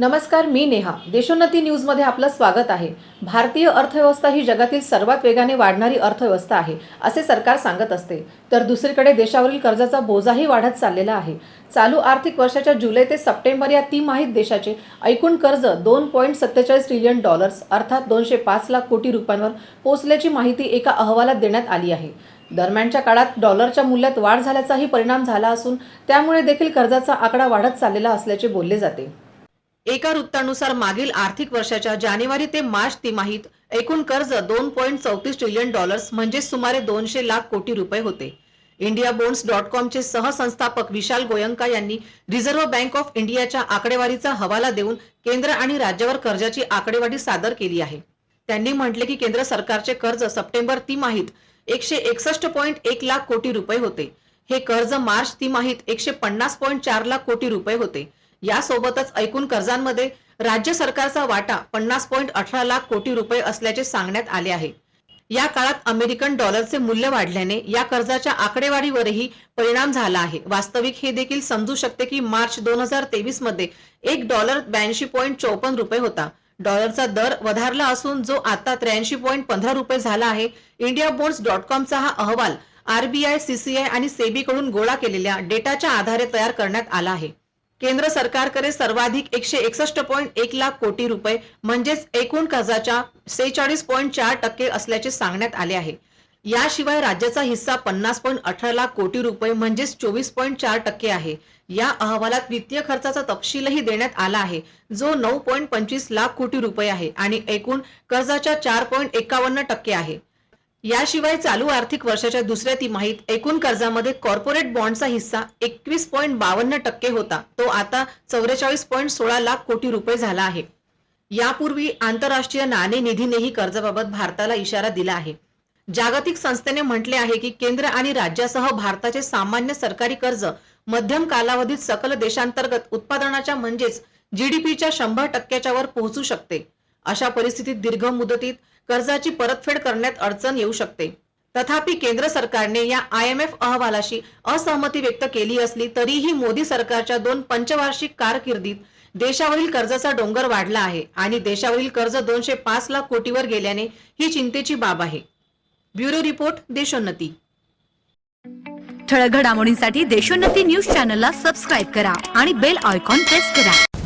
नमस्कार मी नेहा. देशोन्नती न्यूजमध्ये आपलं स्वागत आहे. भारतीय अर्थव्यवस्था ही जगातील सर्वात वेगाने वाढणारी अर्थव्यवस्था आहे असे सरकार सांगत असते. तर दुसरीकडे देशावरील कर्जाचा बोजाही वाढत चाललेला आहे. चालू आर्थिक वर्षाच्या जुलै ते सप्टेंबर या तिमाहीत देशाचे एकूण कर्ज दोन पॉईंट सत्तेचाळीस ट्रिलियन डॉलर्स अर्थात दोनशे पाच लाख कोटी रुपयांवर पोहोचल्याची माहिती एका अहवालात देण्यात आली आहे. दरम्यानच्या काळात डॉलरच्या मूल्यात वाढ झाल्याचाही परिणाम झाला असून त्यामुळे देखील कर्जाचा आकडा वाढत चाललेला असल्याचे बोलले जाते. एका वृत्तानुसार मागील आर्थिक वर्षाच्या जानेवारी ते मार्च तिमाहीत एकूण कर्ज दोन पॉईंट चौतीस ट्रिलियन डॉलर्स म्हणजे सुमारे दोनशे लाख कोटी रुपये होते. इंडिया बोन्ड्स डॉट कॉमचे सहसंस्थापक विशाल गोयंका यांनी रिझर्व्ह बँक ऑफ इंडियाच्या आकडेवारीचा हवाला देऊन केंद्र आणि राज्यावर कर्जाची आकडेवारी सादर केली आहे. त्यांनी म्हटले की केंद्र सरकारचे कर्ज सप्टेंबर तिमाहीत एकशे एकसष्ट पॉईंट एक लाख कोटी रुपये होते. हे कर्ज मार्च तिमाहीत एकशे पन्नास पॉईंट चार लाख कोटी रुपये होते. यासोबतच एकूण कर्जांमध्ये राज्य सरकारचा वाटा पन्नास पॉईंट अठरा लाख कोटी रुपये असल्याचे सांगण्यात आले आहे. या काळात अमेरिकन डॉलरचे मूल्य वाढल्याने या कर्जाच्या आकडेवारीवरही परिणाम झाला आहे. वास्तविक हे देखील समजू शकते की मार्च दोन हजार तेवीसमध्ये एक डॉलर ब्याऐंशी पॉईंट चौपन्न रुपये होता. डॉलरचा दर वधारला असून जो आता त्र्याऐंशी पॉईंट पंधरा रुपये झाला आहे. इंडिया बोर्ड्स डॉट कॉमचा हा अहवाल आरबीआय सीसीआय आणि सेबी कडून गोळा केलेल्या डेटाच्या आधारे तयार करण्यात आला आहे. केंद्र सरकारकडे सर्वाधिक एकशे एकसष्ट पॉईंट एक लाख कोटी रुपये म्हणजेच एकूण कर्जाच्या सेहेचाळीस पॉईंट चार टक्के असल्याचे सांगण्यात आले आहे. याशिवाय राज्याचा हिस्सा पन्नास पॉईंट अठरा लाख कोटी रुपये म्हणजेच चोवीस पॉईंट चार टक्के आहे. या अहवालात वित्तीय खर्चाचा तपशीलही देण्यात आला आहे. जो नऊ पॉईंट पंचवीस लाख कोटी रुपये आहे आणि एकूण कर्जाच्या चार पॉईंट एकावन्न टक्के आहे. याशिवाय चालू आर्थिक वर्षाच्या दुसऱ्या तिमाहीत एकूण कर्जामध्ये कॉर्पोरेट बॉन्डचा हिस्सा एकवीस पॉईंट बावन्न टक्के होता. तो आता चौवेचाळीस पॉईंट सोळा लाख कोटी रुपये झाला आहे. यापूर्वी आंतरराष्ट्रीय नाणेनिधीनेही कर्जाबाबत भारताला इशारा दिला आहे. जागतिक संस्थेने म्हटले आहे की केंद्र आणि राज्यासह भारताचे सामान्य सरकारी कर्ज मध्यम कालावधीत सकल देशांतर्गत उत्पादनाच्या म्हणजेच जीडीपीच्या शंभर टक्क्याच्या वर पोहोचू शकते. अशा परिस्थितीत दीर्घ मुदतीत कर्जाची परतफेड करण्यात अडचण येऊ शकते. तथापि केंद्र सरकारने या आय एम एफ अहवालाशी असहमती व्यक्त केली असली तरीही मोदी सरकारच्या दोन पंचवार्षिक कारकिर्दीत देशावरील कर्जाचा डोंगर वाढला आहे आणि देशावरील कर्ज दोनशे पाच लाख कोटीवर गेल्याने ही चिंतेची बाब आहे. Bureau report Deshonnati. ठळक घडामोडींसाठी देशोन्नती न्यूज चॅनलला सबस्क्राईब करा आणि बेल आयकॉन प्रेस करा.